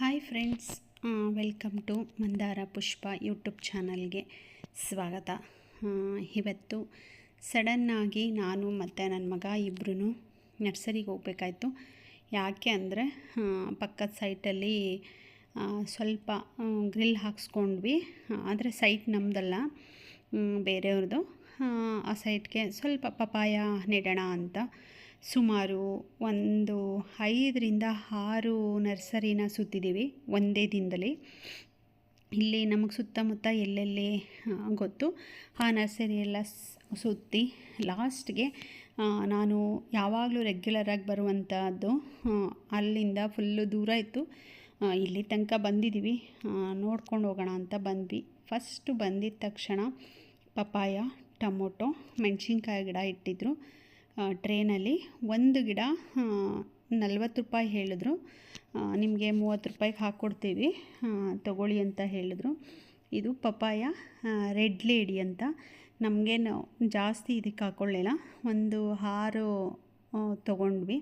Hi friends welcome to Mandara Pushpa YouTube ಚಾನಲ್ಗೆ ಸ್ವಾಗತ. ಇವತ್ತು ಸಡನ್ನಾಗಿ ನಾನು ಮತ್ತು ನನ್ನ ಮಗ ಇಬ್ಬರೂ ನರ್ಸರಿಗೆ ಹೋಗ್ಬೇಕಾಯ್ತು. ಯಾಕೆ ಅಂದರೆ ಪಕ್ಕದ ಸೈಟಲ್ಲಿ ಸ್ವಲ್ಪ ಗ್ರಿಲ್ ಹಾಕ್ಸ್ಕೊಂಡ್ವಿ. ಆದರೆ ಸೈಟ್ ನಮ್ಮದಲ್ಲ ಬೇರೆಯವ್ರದ್ದು ಆ ಸೈಟ್ಗೆ ಸ್ವಲ್ಪ ಪಪಾಯ ನೆಡೋಣ ಅಂತ ಸುಮಾರು ಒಂದು ಐದರಿಂದ ಆರು ನರ್ಸರಿನ ಸುತ್ತಿದ್ದೀವಿ ಒಂದೇ ದಿನದಲ್ಲಿ. ಇಲ್ಲಿ ನಮಗೆ ಸುತ್ತಮುತ್ತ ಎಲ್ಲೆಲ್ಲಿ ಗೊತ್ತು. ಆ ನರ್ಸರಿ ಎಲ್ಲ ಸುತ್ತಿ ಲಾಸ್ಟ್ಗೆ ನಾನು ಯಾವಾಗಲೂ ರೆಗ್ಯುಲರಾಗಿ ಬರುವಂಥದ್ದು ಅಲ್ಲಿಂದ ಫುಲ್ಲು ದೂರ ಇತ್ತು. ಇಲ್ಲಿ ತನಕ ಬಂದಿದ್ದೀವಿ. ನೋಡ್ಕೊಂಡು ಹೋಗೋಣ ಅಂತ ಬಂದ್ವಿ. ಫಸ್ಟು ಬಂದಿದ್ದ ತಕ್ಷಣ ಪಪಾಯ ಟೊಮೊಟೊ, ಮೆಣಸಿನ್ಕಾಯಿ ಗಿಡ ಇಟ್ಟಿದ್ರು. ಟ್ರೇನಲ್ಲಿ ಒಂದು ಗಿಡ ನಲ್ವತ್ತು ರೂಪಾಯಿ ಹೇಳಿದ್ರು. ನಿಮಗೆ ಮೂವತ್ತು ರೂಪಾಯಿಗೆ ಹಾಕ್ಕೊಡ್ತೀವಿ ತಗೊಳ್ಳಿ ಅಂತ ಹೇಳಿದ್ರು. ಇದು ಪಪಾಯ ರೆಡ್ ಲೇಡಿ ಅಂತ. ನಮಗೇನು ಜಾಸ್ತಿ ಇದಕ್ಕೆ ಹಾಕ್ಕೊಳ್ಳಿಲ್ಲ ಒಂದು ಆರು ತಗೊಂಡ್ವಿ.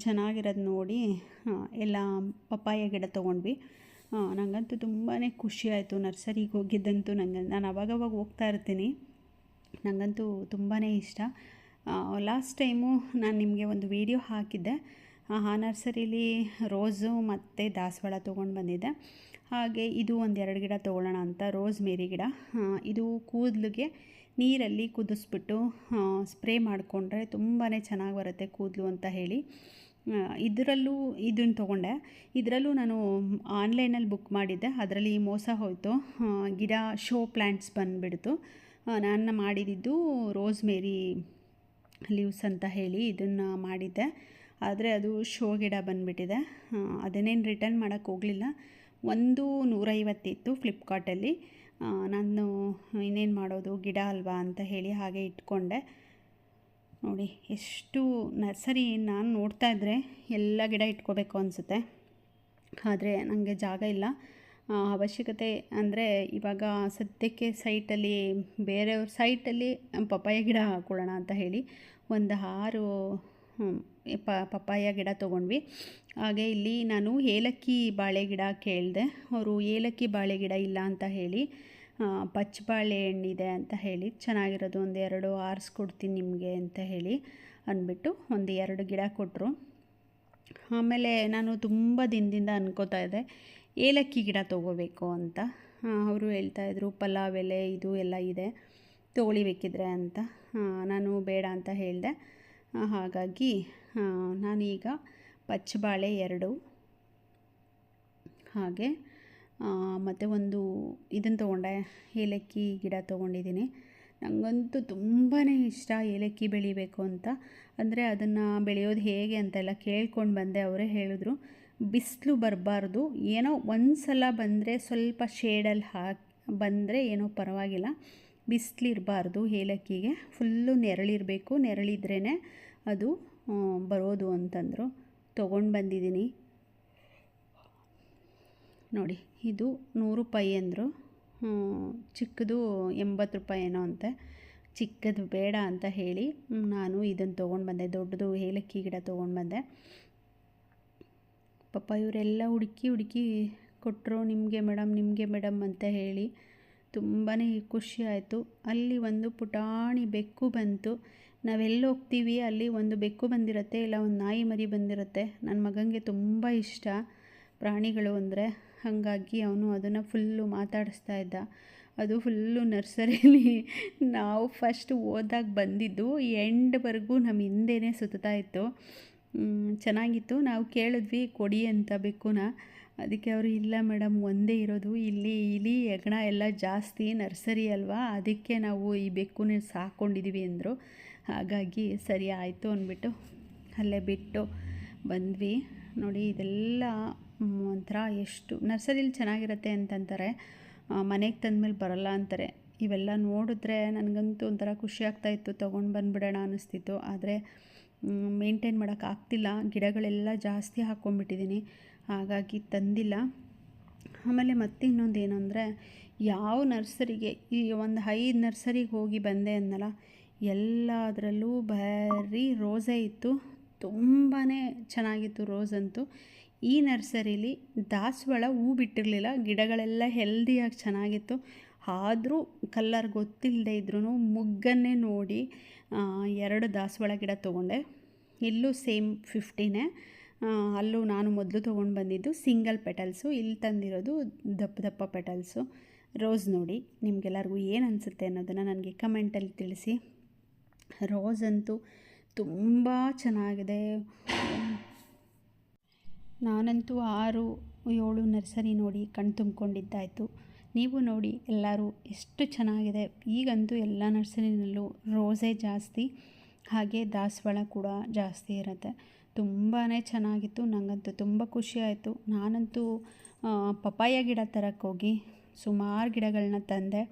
ಚೆನ್ನಾಗಿರೋದು ನೋಡಿ ಎಲ್ಲ ಪಪ್ಪಾಯ ಗಿಡ ತೊಗೊಂಡ್ವಿ. ನನಗಂತೂ ತುಂಬಾ ಖುಷಿ ಆಯಿತು ನರ್ಸರಿಗೆ ಹೋಗಿದ್ದಂತೂ ನನಗೆ ನಾನು ಅವಾಗವಾಗ ಹೋಗ್ತಾ ಇರ್ತೀನಿ. ನನಗಂತೂ ತುಂಬಾ ಇಷ್ಟ. ಲಾಸ್ಟ್ ಟೈಮು ನಾನು ನಿಮಗೆ ಒಂದು ವಿಡಿಯೋ ಹಾಕಿದ್ದೆ. ಆ ನರ್ಸರಿಲಿ ರೋಸು ಮತ್ತು ದಾಸವಾಳ ತೊಗೊಂಡು ಬಂದಿದ್ದೆ. ಹಾಗೆ ಇದು ಒಂದೆರಡು ಗಿಡ ತೊಗೊಳ್ಳೋಣ ಅಂತ ರೋಸ್ ಮೇರಿ ಗಿಡ ಇದು ಕೂದಲಿಗೆ ನೀರಲ್ಲಿ ಕುದಿಸ್ಬಿಟ್ಟು ಸ್ಪ್ರೇ ಮಾಡಿಕೊಂಡ್ರೆ ತುಂಬಾ ಚೆನ್ನಾಗಿ ಬರುತ್ತೆ ಕೂದಲು ಅಂತ ಹೇಳಿ. ಇದರಲ್ಲೂ ಇದನ್ನು ತೊಗೊಂಡೆ. ಇದರಲ್ಲೂ ನಾನು ಆನ್ಲೈನಲ್ಲಿ ಬುಕ್ ಮಾಡಿದ್ದೆ. ಅದರಲ್ಲಿ ಮೋಸ ಹೋಯಿತು. ಗಿಡ ಶೋ ಪ್ಲ್ಯಾಂಟ್ಸ್ ಬಂದುಬಿಡ್ತು. ನಾನು ಮಾಡಿದ್ದು ರೋಸ್ ಮೇರಿ ಲೀವ್ಸ್ ಅಂತ ಹೇಳಿ ಇದನ್ನು ಮಾಡಿದ್ದೆ. ಆದರೆ ಅದು ಶೋ ಗಿಡ ಬಂದುಬಿಟ್ಟಿದೆ. ಅದನ್ನೇನು ರಿಟರ್ನ್ ಮಾಡೋಕ್ಕೆ ಹೋಗಲಿಲ್ಲ. ಒಂದು ನೂರೈವತ್ತಿತ್ತು ಫ್ಲಿಪ್ಕಾರ್ಟಲ್ಲಿ. ನಾನು ಇನ್ನೇನು ಮಾಡೋದು, ಗಿಡ ಅಲ್ವಾ ಅಂತ ಹೇಳಿ ಹಾಗೆ ಇಟ್ಕೊಂಡೆ. ನೋಡಿ, ಎಷ್ಟು ನರ್ಸರಿ ನಾನು ನೋಡ್ತಾ ಇದ್ದರೆ ಎಲ್ಲ ಗಿಡ ಇಟ್ಕೋಬೇಕು ಅನಿಸುತ್ತೆ. ಆದರೆ ನನಗೆ ಜಾಗ ಇಲ್ಲ. ಅವಶ್ಯಕತೆ ಅಂದರೆ ಇವಾಗ ಸದ್ಯಕ್ಕೆ ಸೈಟಲ್ಲಿ ಬೇರೆಯವ್ರ ಸೈಟಲ್ಲಿ ಪಪ್ಪಾಯ ಗಿಡ ಹಾಕ್ಕೊಳ್ಳೋಣ ಅಂತ ಹೇಳಿ ಒಂದು ಆರು ಪ, ಪಪ್ಪಾಯ ಗಿಡ ತೊಗೊಂಡ್ವಿ. ಹಾಗೆ ಇಲ್ಲಿ ನಾನು ಏಲಕ್ಕಿ ಬಾಳೆ ಗಿಡ ಕೇಳಿದೆ. ಅವರು ಏಲಕ್ಕಿ ಬಾಳೆ ಗಿಡ ಇಲ್ಲ ಅಂತ ಹೇಳಿ ಪಚ್ಚಬಾಳೆ ಹಣ್ಣಿದೆ ಅಂತ ಹೇಳಿ, ಚೆನ್ನಾಗಿರೋದು ಒಂದು ಎರಡು ಆರಿಸ್ಕೊಡ್ತೀನಿ ನಿಮಗೆ ಅಂತ ಹೇಳಿ ಅಂದ್ಬಿಟ್ಟು ಒಂದು ಎರಡು ಗಿಡ ಕೊಟ್ಟರು ಆಮೇಲೆ ನಾನು ತುಂಬ ದಿನದಿಂದ ಅನ್ಕೋತಾ ಇದ್ದೆ ಏಲಕ್ಕಿ ಗಿಡ ತೊಗೋಬೇಕು ಅಂತ ಅವರು ಹೇಳ್ತಾಯಿದ್ರು ಪಲಾವ್ ಎಲೆ, ಇದು ಎಲ್ಲ ಇದೆ. ತೊಗೊಳಿಬೇಕಿದ್ರೆ ಅಂತ ನಾನು ಬೇಡ ಅಂತ ಹೇಳಿದೆ. ಹಾಗಾಗಿ ನಾನೀಗ ಪಚ್ಚಬಾಳೆ ಎರಡು, ಹಾಗೆ ಮತ್ತು ಒಂದು ಇದನ್ನು ತೊಗೊಂಡೆ. ಏಲಕ್ಕಿ ಗಿಡ ತೊಗೊಂಡಿದ್ದೀನಿ. ನನಗಂತೂ ತುಂಬಾ ಇಷ್ಟ ಏಲಕ್ಕಿ ಬೆಳಿಬೇಕು ಅಂತ. ಅಂದರೆ ಅದನ್ನು ಬೆಳೆಯೋದು ಹೇಗೆ ಅಂತೆಲ್ಲ ಕೇಳ್ಕೊಂಡು ಬಂದೆ, ಅವರೇ ಹೇಳಿದ್ರು. ಬಿಸಿಲು ಬರಬಾರ್ದು. ಏನೋ ಒಂದು ಸಲ ಬಂದರೆ ಸ್ವಲ್ಪ ಶೇಡಲ್ಲಿ ಹಾಕಿ, ಬಂದರೆ ಏನೋ ಪರವಾಗಿಲ್ಲ. ಬಿಸಿಲಿರಬಾರ್ದು ಏಲಕ್ಕಿಗೆ. ಫುಲ್ಲು ನೆರಳಿರಬೇಕು. ನೆರಳಿದ್ರೇ ಅದು ಬರೋದು ಅಂತಂದರು. ತೊಗೊಂಡು ಬಂದಿದ್ದೀನಿ ನೋಡಿ, ಇದು ನೂರು ರೂಪಾಯಿ ಅಂದರು. ಚಿಕ್ಕದು ಎಂಬತ್ತು ರೂಪಾಯಿ ಏನೋ ಅಂತೆ. ಚಿಕ್ಕದು ಬೇಡ ಅಂತ ಹೇಳಿ ನಾನು ಇದನ್ನು ತೊಗೊಂಡು ಬಂದೆ. ದೊಡ್ಡದು ಏಲಕ್ಕಿ ಗಿಡ ತೊಗೊಂಡು ಬಂದೆ. ಪಾಪ ಇವರೆಲ್ಲ ಹುಡುಕಿ ಹುಡುಕಿ ಕೊಟ್ಟರು ನಿಮಗೆ ಮೇಡಮ್ ನಿಮಗೆ ಮೇಡಮ್ ಅಂತ ಹೇಳಿ ತುಂಬಾ ಖುಷಿ ಆಯಿತು. ಅಲ್ಲಿ ಒಂದು ಪುಟಾಣಿ ಬೆಕ್ಕು ಬಂತು. ನಾವೆಲ್ಲಿ ಹೋಗ್ತೀವಿ? ಅಲ್ಲಿ ಒಂದು ಬೆಕ್ಕು ಬಂದಿರುತ್ತೆ, ಇಲ್ಲ ಒಂದು ನಾಯಿ ಮರಿ ಬಂದಿರುತ್ತೆ. ನನ್ನ ಮಗನಿಗೆ ತುಂಬ ಇಷ್ಟ ಪ್ರಾಣಿಗಳು ಅಂದರೆ. ಹಾಗಾಗಿ ಅವನು ಅದನ್ನು ಫುಲ್ಲು ಮಾತಾಡಿಸ್ತಾ ಇದ್ದ. ಅದು ಫುಲ್ಲು ನರ್ಸರಿಲಿ ನಾವು ಫಸ್ಟ್ ಓದಾಗ ಬಂದಿದ್ದು, ಎಂಡ್ವರೆಗೂ ನಮ್ಮ ಹಿಂದೆನೇ ಸುತ್ತಾ ಇತ್ತು. ಚೆನ್ನಾಗಿತ್ತು. ನಾವು ಕೇಳಿದ್ವಿ, ಕೊಡಿ ಅಂತ ಬೆಕ್ಕುನ. ಅದಕ್ಕೆ ಅವರು, ಇಲ್ಲ ಮೇಡಮ್, ಒಂದೇ ಇರೋದು. ಇಲ್ಲಿ ಇಲಿ ಹೆಗ್ಣ ಎಲ್ಲ ಜಾಸ್ತಿ ನರ್ಸರಿ ಅಲ್ವಾ? ಅದಕ್ಕೆ ನಾವು ಈ ಬೆಕ್ಕುನ ಸಾಕೊಂಡಿದ್ದೀವಿ ಅಂದರು. ಹಾಗಾಗಿ ಸರಿ ಆಯಿತು ಅಂದ್ಬಿಟ್ಟು ಅಲ್ಲೇ ಬಿಟ್ಟು ಬಂದ್ವಿ. ನೋಡಿ, ಇದೆಲ್ಲ ಒಂಥರ ಎಷ್ಟು, ನರ್ಸರಿಲಿ ಚೆನ್ನಾಗಿರುತ್ತೆ ಅಂತಂತಾರೆ. ಮನೆಗೆ ತಂದಮೇಲೆ ಬರಲ್ಲ ಅಂತಾರೆ. ಇವೆಲ್ಲ ನೋಡಿದ್ರೆ ನನಗಂತೂ ಒಂಥರ ಖುಷಿ ಆಗ್ತಾಯಿತ್ತು ತೊಗೊಂಡು ಬಂದುಬಿಡೋಣ ಅನ್ನಿಸ್ತಿತ್ತು ಆದರೆ ಮೇಂಟೈನ್ ಮಾಡೋಕ್ಕಾಗ್ತಿಲ್ಲ ಗಿಡಗಳೆಲ್ಲ ಜಾಸ್ತಿ ಹಾಕ್ಕೊಂಡ್ಬಿಟ್ಟಿದ್ದೀನಿ ಹಾಗಾಗಿ ತಂದಿಲ್ಲ. ಆಮೇಲೆ ಮತ್ತೆ ಇನ್ನೊಂದು ಏನಂದರೆ ಯಾವ ನರ್ಸರಿಗೆ, ಈ ಒಂದು ಐದು ನರ್ಸರಿಗೆ ಹೋಗಿ ಬಂದೆ ಅಂದಲ್ಲ ಎಲ್ಲದರಲ್ಲೂ ಬರೀ ರೋಸೇ ಇತ್ತು. ತುಂಬಾ ಚೆನ್ನಾಗಿತ್ತು ರೋಸ್ ಅಂತೂ. ಈ ನರ್ಸರಿಲಿ ದಾಸವಾಳ ಹೂ ಬಿಟ್ಟಿರಲಿಲ್ಲ. ಗಿಡಗಳೆಲ್ಲ ಹೆಲ್ದಿಯಾಗಿ ಚೆನ್ನಾಗಿತ್ತು. ಆದರೂ ಕಲ್ಲರ್ ಗೊತ್ತಿಲ್ಲದೆ ಇದ್ರೂ ಮುಗ್ಗನ್ನೇ ನೋಡಿ ಎರಡು ದಾಸವಾಳ ಗಿಡ ತೊಗೊಂಡೆ. ಇಲ್ಲೂ ಸೇಮ್ ಫಿಫ್ಟಿನೇ. ಅಲ್ಲೂ ನಾನು ಮೊದಲು ತೊಗೊಂಡು ಬಂದಿದ್ದು ಸಿಂಗಲ್ ಪೆಟಲ್ಸು, ಇಲ್ಲಿ ತಂದಿರೋದು ದಪ್ಪ ದಪ್ಪ ಪೆಟಲ್ಸು. ರೋಸ್ ನೋಡಿ, ನಿಮಗೆಲ್ಲರಿಗೂ ಏನು ಅನಿಸುತ್ತೆ ಅನ್ನೋದನ್ನು ನನಗೆ ಕಮೆಂಟಲ್ಲಿ ತಿಳಿಸಿ. ರೋಸ್ ಅಂತೂ ತುಂಬ ಚೆನ್ನಾಗಿದೆ. ನಾನಂತೂ ಆರು ಏಳು ನರ್ಸರಿ ನೋಡಿ ಕಣ್ ತುಂಬಿಕೊಂಡಿದ್ದಾಯಿತು. ನೀವು ನೋಡಿ, ಎಲ್ಲರೂ ಎಷ್ಟು ಚೆನ್ನಾಗಿದೆ. ಈಗಂತೂ ಎಲ್ಲ ನರ್ಸರಿನಲ್ಲೂ ರೋಸೇ ಜಾಸ್ತಿ, ಹಾಗೆ ದಾಸವಾಳ ಕೂಡ ಜಾಸ್ತಿ ಇರುತ್ತೆ. ತುಂಬಾ ಚೆನ್ನಾಗಿತ್ತು ನನಗಂತೂ ತುಂಬ ಖುಷಿ ಆಯಿತು. ನಾನಂತೂ ಪಪಾಯ ಗಿಡ ತರಕ್ಕೆ ಹೋಗಿ, ಸುಮಾರು ಗಿಡಗಳನ್ನ ತಂದೆ.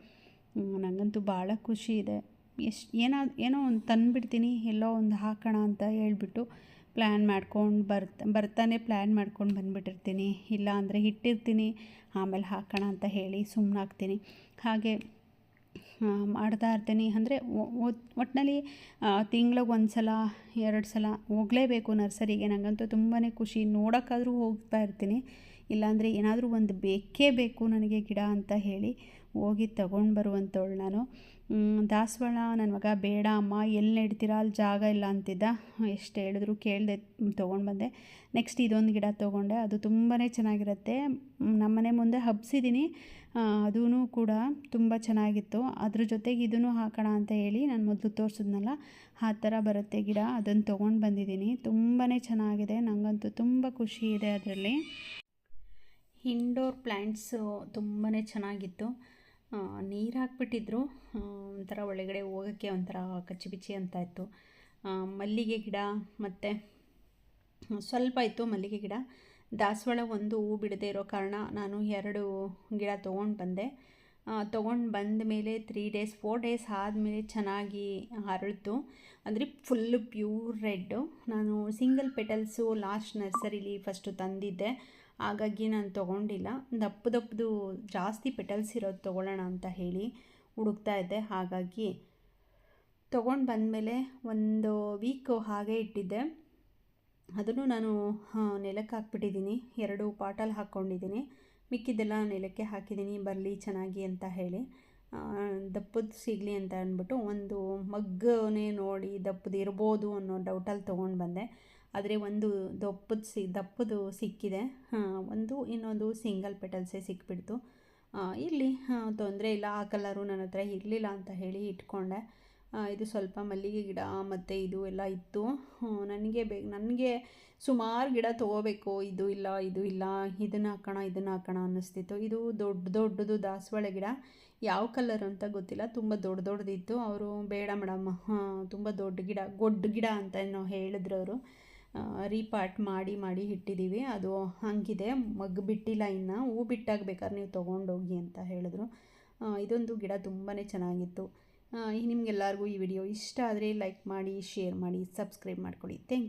ನನಗಂತೂ ಭಾಳ ಖುಷಿ ಇದೆ. ಎಷ್ಟು ಏನೋ ಏನೋ ಒಂದು ತಂದುಬಿಡ್ತೀನಿ, ಎಲ್ಲೋ ಒಂದು ಹಾಕೋಣ ಅಂತ ಹೇಳ್ಬಿಟ್ಟು ಪ್ಲ್ಯಾನ್ ಮಾಡ್ಕೊಂಡು ಬರ್ತ, ಬರ್ತಾನೆ ಪ್ಲ್ಯಾನ್ ಮಾಡ್ಕೊಂಡು ಬಂದುಬಿಟ್ಟಿರ್ತೀನಿ. ಇಲ್ಲ ಅಂದರೆ ಇಟ್ಟಿರ್ತೀನಿ. ಆಮೇಲೆ ಹಾಕೋಣ ಅಂತ ಹೇಳಿ ಸುಮ್ಮನಾಗ್ತೀನಿ ಹಾಗೆ ಮಾಡ್ತಾ ಇರ್ತೀನಿ. ಅಂದರೆ ಒಟ್ಟಿನಲ್ಲಿ ತಿಂಗ್ಳಿಗೆ ಒಂದು ಸಲ ಎರಡು ಸಲ ಹೋಗಲೇಬೇಕು ನರ್ಸರಿಗೆ. ನನಗಂತೂ ತುಂಬಾ ಖುಷಿ. ನೋಡೋಕ್ಕಾದರೂ ಹೋಗ್ತಾ ಇರ್ತೀನಿ. ಇಲ್ಲಾಂದರೆ ಏನಾದರೂ ಒಂದು ಬೇಕೇ ಬೇಕು ನನಗೆ ಗಿಡ ಅಂತ ಹೇಳಿ ಹೋಗಿ ತಗೊಂಡು ಬರುವಂಥವಳು ನಾನು. ದಾಸವಾಳ ನನ್ನ ಮಗ, ಬೇಡ ಅಮ್ಮ, ಎಲ್ಲಿ ನೆಡ್ತೀರಾ, ಅಲ್ಲಿ ಜಾಗ ಇಲ್ಲ ಅಂತಿದ್ದ. ಎಷ್ಟು ಹೇಳಿದ್ರು ಕೇಳಿದೆ ತೊಗೊಂಡು ಬಂದೆ. ನೆಕ್ಸ್ಟ್ ಇದೊಂದು ಗಿಡ ತೊಗೊಂಡೆ, ಅದು ತುಂಬಾ ಚೆನ್ನಾಗಿರುತ್ತೆ. ನಮ್ಮನೆ ಮುಂದೆ ಹಬ್ಸಿದ್ದೀನಿ ಅದೂ ಕೂಡ ತುಂಬ ಚೆನ್ನಾಗಿತ್ತು. ಅದ್ರ ಜೊತೆಗೆ ಇದನ್ನು ಹಾಕೋಣ ಅಂತ ಹೇಳಿ ನಾನು ಮೊದಲು ತೋರಿಸಿದ್ನಲ್ಲ, ಆ ಥರ ಬರುತ್ತೆ ಗಿಡ ಅದನ್ನು ತೊಗೊಂಡು ಬಂದಿದ್ದೀನಿ ತುಂಬಾ ಚೆನ್ನಾಗಿದೆ ನನಗಂತೂ ತುಂಬ ಖುಷಿ ಇದೆ ಅದರಲ್ಲಿ. ಇಂಡೋರ್ ಪ್ಲ್ಯಾಂಟ್ಸು ತುಂಬಾ ಚೆನ್ನಾಗಿತ್ತು. ನೀರು ಹಾಕ್ಬಿಟ್ಟಿದ್ರು ಒಂಥರ ಒಳಗಡೆ ಹೋಗೋಕ್ಕೆ ಒಂಥರ ಕಚ್ಚಿಬಿಚ್ಚಿ ಅಂತ ಇತ್ತು. ಮಲ್ಲಿಗೆ ಗಿಡ ಮತ್ತು ಸ್ವಲ್ಪ ಇತ್ತು ಮಲ್ಲಿಗೆ ಗಿಡ. ದಾಸವಾಳ ಒಂದು ಹೂ ಬಿಡದೇ ಇರೋ ಕಾರಣ ನಾನು ಎರಡು ಗಿಡ ತೊಗೊಂಡು ಬಂದೆ. ತೊಗೊಂಡು ಬಂದ ಮೇಲೆ ತ್ರೀ ಡೇಸ್ ಫೋರ್ ಡೇಸ್ ಆದಮೇಲೆ ಚೆನ್ನಾಗಿ ಅರಳಿತು ಅಂದರೆ ಫುಲ್ಲು ಪ್ಯೂರ್ ರೆಡ್ಡು ನಾನು ಸಿಂಗಲ್ ಪೆಟಲ್ಸು ಲಾಸ್ಟ್ ನರ್ಸರಿಲಿ ಫಸ್ಟು ತಂದಿದ್ದೆ. ಹಾಗಾಗಿ ನಾನು ತೊಗೊಂಡಿಲ್ಲ. ದಪ್ಪ ದಪ್ಪದು ಜಾಸ್ತಿ ಪೆಟಲ್ಸ್ ಇರೋದು ತೊಗೊಳ್ಳೋಣ ಅಂತ ಹೇಳಿ ಹುಡುಕ್ತಾ ಇದ್ದೆ. ಹಾಗಾಗಿ ತೊಗೊಂಡು ಬಂದಮೇಲೆ ಒಂದು ವೀಕು ಹಾಗೆ ಇಟ್ಟಿದ್ದೆ. ಅದನ್ನು ನಾನು ನೆಲಕ್ಕೆ ಹಾಕ್ಬಿಟ್ಟಿದ್ದೀನಿ. ಎರಡು ಪಾಟಲ್ಲಿ ಹಾಕ್ಕೊಂಡಿದ್ದೀನಿ. ಮಿಕ್ಕಿದ್ದೆಲ್ಲ ನೆಲಕ್ಕೆ ಹಾಕಿದ್ದೀನಿ. ಬರಲಿ, ಚೆನ್ನಾಗಿ ಅಂತ ಹೇಳಿ. ದಪ್ಪದ ಸಿಗಲಿ ಅಂತ ಅಂದ್ಬಿಟ್ಟು ಒಂದು ಮಗ್ಗನೇ ನೋಡಿ ದಪ್ಪದು ಇರ್ಬೋದು ಅನ್ನೋ ಡೌಟಲ್ಲಿ ತೊಗೊಂಡು ಬಂದೆ. ಆದರೆ ಒಂದು ದಪ್ಪದ ಸಿ, ದಪ್ಪದು ಸಿಕ್ಕಿದೆ. ಒಂದು ಇನ್ನೊಂದು ಸಿಂಗಲ್ ಪೆಟಲ್ಸೇ ಸಿಕ್ಬಿಡ್ತು. ಇರಲಿ ತೊಂದರೆ ಇಲ್ಲ, ಆ ಕಲರು ನನ್ನ ಹತ್ರ ಇರಲಿಲ್ಲ ಅಂತ ಹೇಳಿ ಇಟ್ಕೊಂಡೆ. ಇದು ಸ್ವಲ್ಪ ಮಲ್ಲಿಗೆ ಗಿಡ, ಮತ್ತು ಇದು ಎಲ್ಲ ಇತ್ತು. ನನಗೆ ಬೇ, ನನಗೆ ಸುಮಾರು ಗಿಡ ತೊಗೋಬೇಕು. ಇದು ಇಲ್ಲ ಇದು ಇಲ್ಲ, ಇದನ್ನು ಹಾಕೋಣ ಇದನ್ನು ಹಾಕೋಣ ಅನ್ನಿಸ್ತಿತ್ತು. ಇದು ದೊಡ್ಡ, ದೊಡ್ಡದು ದಾಸವಾಳ ಗಿಡ. ಯಾವ ಕಲರ್ ಅಂತ ಗೊತ್ತಿಲ್ಲ, ತುಂಬ ದೊಡ್ಡ ದೊಡ್ಡದಿತ್ತು. ಅವರು, ಬೇಡ ಮೇಡಮ್ ತುಂಬ ದೊಡ್ಡ ಗಿಡ, ಗೊಡ್ಡ ಗಿಡ ಅಂತ ಏನೋ ಹೇಳಿದ್ರು ಅವರು. ರೀಪಾರ್ಟ್ ಮಾಡಿ ಮಾಡಿ ಇಟ್ಟಿದ್ದೀವಿ ಅದು ಹಂಗಿದೆ. ಮಗ್ ಬಿಟ್ಟಿಲ್ಲ ಇನ್ನು. ಹೂ ಬಿಟ್ಟಾಗ ಬೇಕಾದ್ರೆ ನೀವು ತೊಗೊಂಡೋಗಿ ಅಂತ ಹೇಳಿದ್ರು. ಇದೊಂದು ಗಿಡ ತುಂಬಾ ಚೆನ್ನಾಗಿತ್ತು. ನಿಮಗೆಲ್ಲರಿಗೂ ಈ ವಿಡಿಯೋ ಇಷ್ಟ ಆದರೆ ಲೈಕ್ ಮಾಡಿ, ಶೇರ್ ಮಾಡಿ, ಸಬ್ಸ್ಕ್ರೈಬ್ ಮಾಡ್ಕೊಳ್ಳಿ ಥ್ಯಾಂಕ್